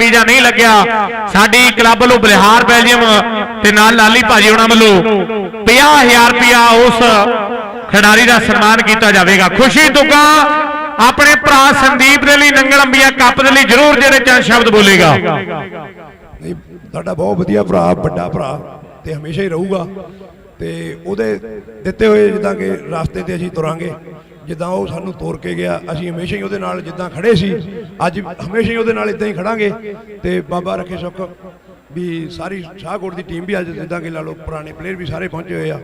Visa ਨਹੀਂ ਲੱਗਿਆ, ਸਾਡੀ ਕਲੱਬ ਵੱਲੋਂ ਬਲਿਹਾਰ ਬੈਲਜੀਅਮ ਤੇ ਨਾਲ ਲਾਲੀ ਭਾਜੀ ਉਹਨਾਂ ਵੱਲੋਂ 50000 ਰੁਪਇਆ ਉਸ ਖਿਡਾਰੀ ਦਾ ਸਨਮਾਨ ਕੀਤਾ ਜਾਵੇਗਾ। ਖੁਸ਼ੀ ਦੁੱਗਾ ਆਪਣੇ ਭਰਾ ਸੰਦੀਪ ਦੇ ਲਈ ਨੰਗਲ ਅੰਬੀਆ ਕੱਪ ਦੇ ਲਈ ਜ਼ਰੂਰ ਜਿਹੜੇ ਚੰਦ ਸ਼ਬਦ ਬੋਲੇਗਾ। ਨਹੀਂ, ਸਾਡਾ ਬਹੁਤ ਵਧੀਆ ਭਰਾ, ਵੱਡਾ ਭਰਾ ਤੇ ਹਮੇਸ਼ਾ ਹੀ ਰਹੂਗਾ ਤੇ ਉਹਦੇ ਦਿੱਤੇ ਹੋਏ ਜਿੱਦਾਂ ਕਿ ਰਸਤੇ ਤੇ ਅਸੀਂ ਤੁਰਾਂਗੇ। ਜਿੱਦਾਂ ਉਹ ਸਾਨੂੰ ਤੋਰ ਕੇ ਗਿਆ, ਅਸੀਂ ਹਮੇਸ਼ਾ ਹੀ ਉਹਦੇ ਨਾਲ ਜਿੱਦਾਂ ਖੜੇ ਸੀ। ਅੱਜ ਹਮੇਸ਼ਾ ਹੀ ਉਹਦੇ ਨਾਲ ਇਦਾਂ ਹੀ ਖੜਾਂਗੇ। ਤੇ ਬਾਬਾ ਰੱਖੇ ਸੁੱਖ ਵੀ ਸਾਰੀ ਸ਼ਾਹਕੋਟ ਦੀ ਟੀਮ ਵੀ ਅੱਜ ਜਿੱਦਾਂ ਕਿ ਲਾ ਲਓ ਪੁਰਾਣੇ ਪਲੇਅਰ ਵੀ ਸਾਰੇ ਪਹੁੰਚੇ ਹੋਏ ਆ।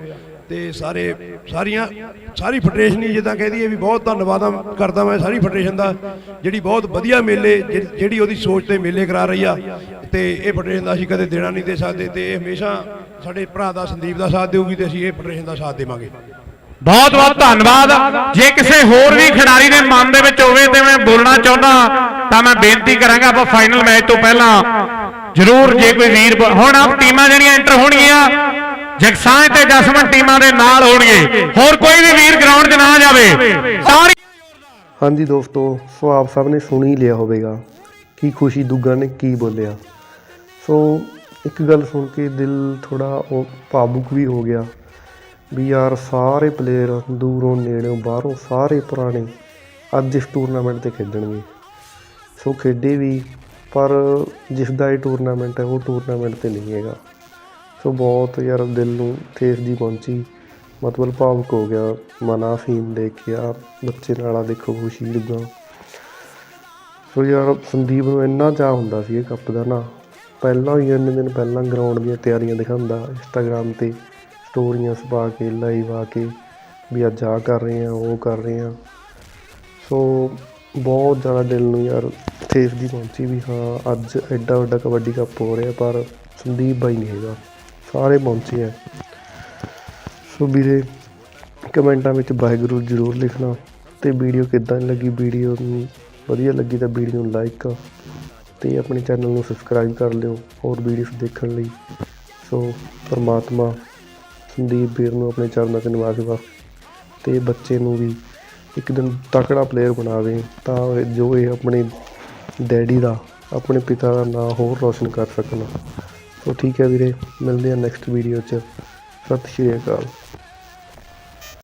ਤੇ ਸਾਰੇ, ਸਾਰੀਆਂ, ਸਾਰੀ ਫੈਡਰੇਸ਼ਨ ਹੀ ਜਿੱਦਾਂ ਕਹਿ ਦਈਏ ਵੀ ਬਹੁਤ ਧੰਨਵਾਦ ਕਰਦਾ ਮੈਂ ਸਾਰੀ ਫੈਡਰੇਸ਼ਨ ਦਾ, ਜਿਹੜੀ ਬਹੁਤ ਵਧੀਆ ਮੇਲੇ ਜਿਹ- ਜਿਹੜੀ ਉਹਦੀ ਸੋਚ ਤੇ ਮੇਲੇ ਕਰਾ ਰਹੀ ਆ। ਤੇ ਇਹ ਫੈਡਰੇਸ਼ਨ ਦਾ ਅਸੀਂ ਕਦੇ ਦੇਣਾ ਨਹੀਂ ਦੇ ਸਕਦੇ ਤੇ ਇਹ ਹਮੇਸ਼ਾ ਸਾਡੇ ਭਰਾ ਦਾ ਸੰਦੀਪ ਦਾ ਸਾਥ ਦੇਊਗੀ ਤੇ ਅਸੀਂ ਇਹ ਫੈਡਰੇਸ਼ਨ ਦਾ ਸਾਥ ਦੇਵਾਂਗੇ। ਬਹੁਤ ਬਹੁਤ ਧੰਨਵਾਦ। ਜੇ ਕਿਸੇ ਹੋਰ ਵੀ ਖਿਡਾਰੀ ਦੇ ਮਨ ਦੇ ਵਿੱਚ ਹੋਵੇ ਤੇ ਮੈਂ ਬੋਲਣਾ ਚਾਹੁੰਦਾ, ਤਾਂ ਮੈਂ ਬੇਨਤੀ ਕਰਾਂਗਾ ਆਪਾਂ ਫਾਈਨਲ ਮੈਚ ਤੋਂ ਪਹਿਲਾਂ ਜ਼ਰੂਰ ਜੇ ਕੋਈ ਵੀਰ ਹੁਣ ਆਪ ਟੀਮਾਂ ਜਿਹੜੀਆਂ ਐਂਟਰ ਹੋਣਗੀਆਂ, ਜਗਸਾਂਝ ਤੇ ਜਸਮਨ ਟੀਮਾਂ ਦੇ ਨਾਲ ਹੋਣਗੇ। ਹੋਰ ਕੋਈ ਵੀ ਵੀਰ ਗਰਾਊਂਡ 'ਚ ਨਾ ਜਾਵੇ ਤਾੜੀ ਹਾਂਜੀ ਦੋਸਤੋ, ਸੋ ਆਪ ਸਭ ਨੇ ਸੁਣ ਹੀ ਲਿਆ ਹੋਵੇਗਾ ਕੀ ਖੁਸ਼ੀ ਦੁੱਗਾ ਨੇ ਕੀ ਬੋਲਿਆ। ਸੋ ਇੱਕ ਗੱਲ ਸੁਣ ਕੇ ਦਿਲ ਥੋੜਾ ਉਹ ਭਾਵੁਕ ਵੀ ਹੋ ਗਿਆ। ਵੀ ਯਾਰ ਸਾਰੇ ਪਲੇਅਰ ਦੂਰੋਂ ਨੇੜੋਂ ਬਾਹਰੋਂ ਸਾਰੇ ਪੁਰਾਣੇ ਅੱਜ ਇਸ ਟੂਰਨਾਮੈਂਟ ਤੇ ਖੇਡਣਗੇ। ਸੋ ਖੇਡੇ ਵੀ, ਪਰ ਜਿਸ ਦਾ ਇਹ ਟੂਰਨਾਮੈਂਟ ਹੈ, ਉਹ ਟੂਰਨਾਮੈਂਟ ਤੇ ਨਹੀਂ ਹੈਗਾ। ਸੋ ਬਹੁਤ ਯਾਰ ਦਿਲ ਨੂੰ ਠੇਸ ਦੀ ਪਹੁੰਚੀ। ਮਤਲਬ ਭਾਵੁਕ ਹੋ ਗਿਆ, ਮਨਾ ਫੀਮ ਦੇਖ ਕੇ ਆ, ਬੱਚੇ ਨਾਲਾ ਦੇਖੋ ਖੁਸ਼ੀ ਲੱਗਾ। ਸੋ ਯਾਰ ਸੰਦੀਪ ਨੂੰ ਇੰਨਾ ਚਾਹ ਹੁੰਦਾ ਸੀ ਇਹ ਕੱਪ ਦਾ ਨਾ। ਪਹਿਲਾਂ ਹੀ ਇੰਨੇ ਦਿਨ ਪਹਿਲਾਂ ਗਰਾਊਂਡ ਦੀਆਂ ਤਿਆਰੀਆਂ ਦਿਖਾਉਂਦਾ ਇੰਸਟਾਗ੍ਰam ਤੇ। ਸਟੋਰੀਆਂ ਪਾ ਕੇ ਲਾਈਵ ਆ ਕੇ ਵੀ ਅੱਜ ਆਹ ਕਰ ਰਹੇ ਹਾਂ, ਉਹ ਕਰ ਰਹੇ ਹਾਂ। ਸੋ ਬਹੁਤ ਜ਼ਿਆਦਾ ਦਿਲ ਨੂੰ ਯਾਰ ਠੇਸ ਦੀ ਪਹੁੰਚੀ ਵੀ ਹਾਂ, ਅੱਜ ਐਡਾ ਵੱਡਾ ਕਬੱਡੀ ਕੱਪ ਹੋ ਰਿਹਾ, ਪਰ ਸੰਦੀਪ ਬਾਈ ਨਹੀਂ ਹੈਗਾ। ਸਾਰੇ ਪਹੁੰਚੇ ਆ। ਸੋ ਵੀਰੇ, ਕਮੈਂਟਾਂ ਵਿੱਚ ਵਾਹਿਗੁਰੂ ਜ਼ਰੂਰ ਲਿਖਣਾ ਤੇ ਵੀਡੀਓ ਕਿੱਦਾਂ ਦੀ ਲੱਗੀ? ਵੀਡੀਓ ਨੂੰ ਵਧੀਆ ਲੱਗੀ ਤਾਂ ਵੀਡੀਓ ਨੂੰ ਲਾਈਕ ਤੇ ਆਪਣੇ ਚੈਨਲ ਨੂੰ ਸਬਸਕ੍ਰਾਈਬ ਕਰ ਲਿਓ, ਹੋਰ ਵੀਡੀਓਜ਼ ਦੇਖਣ ਲਈ। ਸੋ ਪਰਮਾਤਮਾ ਦੀਪ ਵੀਰ ਨੂੰ ਆਪਣੇ ਚਰਨਾਂ 'ਚ ਨਿਵਾਸ ਬਖਸ਼ ਤੇ ਬੱਚੇ ਨੂੰ ਵੀ ਇੱਕ ਦਿਨ ਤਕੜਾ ਪਲੇਅਰ ਬਣਾਵੇ ਤਾਂ ਜੋ ਇਹ ਆਪਣੇ ਡੈਡੀ ਦਾ, ਆਪਣੇ ਪਿਤਾ ਦਾ ਨਾਂ ਹੋਰ ਰੋਸ਼ਨ ਕਰ ਸਕਣ। ਸੋ ਠੀਕ ਹੈ ਵੀਰੇ, ਮਿਲਦੇ ਹਾਂ ਨੈਕਸਟ ਵੀਡੀਓ 'ਚ। ਸਤਿ ਸ਼੍ਰੀ ਅਕਾਲ।